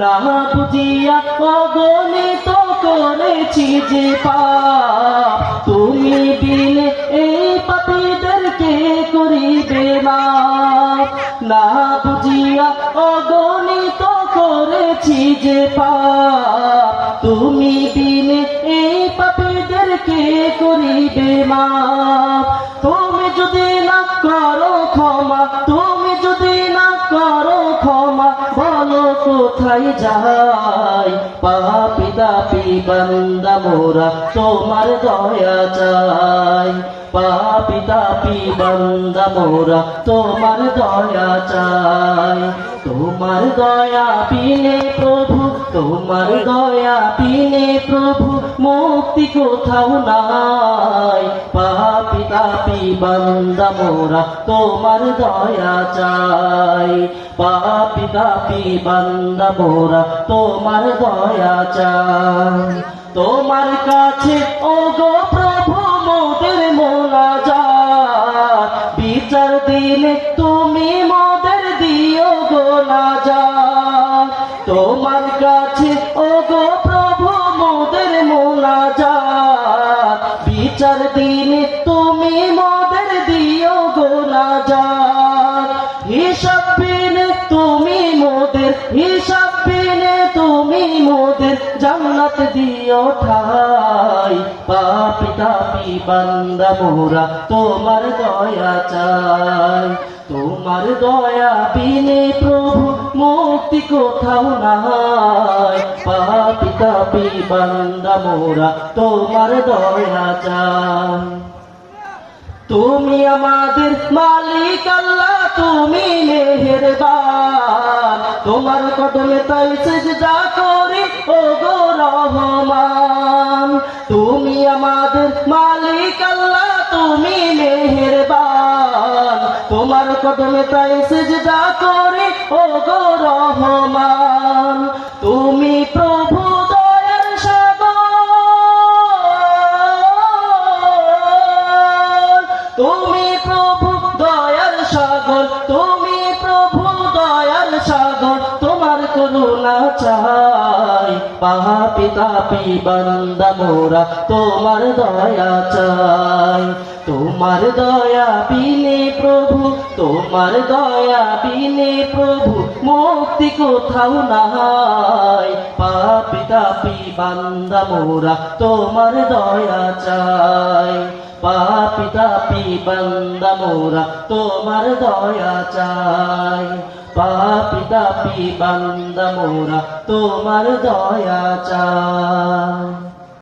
না বুঝিয়া অগণিত করেছি যে পাপ। তুমি বিনে এই পাপীদেরকে করিবে না না বুঝিয়া অগণিত করেছি যে তুমি বিনে এই পাপীদেরকে করিবে মা তুমি যদি না করো ক্ষমা, তুমি যদি না করো কোথায় যাই পাপি তাপি বান্দা মোরা, তোমার দয়া চাই। পাপি তাপি বান্দা মোরা, তোমার দয়া চাই। তোমার দয়া বিনে প্রভু, তোমার দয়া বিনে প্রভু, মুক্তি কোথাও নাই। পাপি বান্দা মোরা, তোমার দয়া চাই। পাপি তাপি বান্দা মোরা, তোমার দয়া চাই। তোমার কাছে ও গো প্রভু, মোদের মোলা যায় বিচার দিলে তুমি মোদের দিও গো না যা তোমার কাছে ও গো প্রভু, মোদের মোলা যা বিচার দিলে তুমি মোদের দিও গো না যা হিসাব তুমি মোদের, হিসাব বিনে তুমি মোদের, জান্নাত দিও ঠাই। পাপি তাপি বান্দা মোরা, তোমার দয়া চাই। তোমার দয়া বিনে প্রভু মুক্তি কোথাও নাই। পাপি তাপি বান্দা মোরা, তোমার দয়া চাই। তুমি আমাদের মালিক আল্লাহ, তুমি মেহেরবান। তোমার কদমে তাই সেজদা করি ও গো রহমান। তুমি আমাদের মালিক আল্লাহ, তুমি মেহেরবান। তোমার কদমে তাই সেজদা করি করুণা চাই পাপি তাপি বান্দা মোরা, তোমার দয়া চাই। তোমার দয়া বিনে প্রভু, তোমার দয়া বিনে প্রভু, মুক্তি কোথাও নাই। পাপি তাপি বান্দা মোরা, তোমার দয়া চাই। পাপি তাপি বান্দা মোরা তোমার দয়া চাই। পাপি তাপি বান্দা মোরা তোমার দয়া চাই।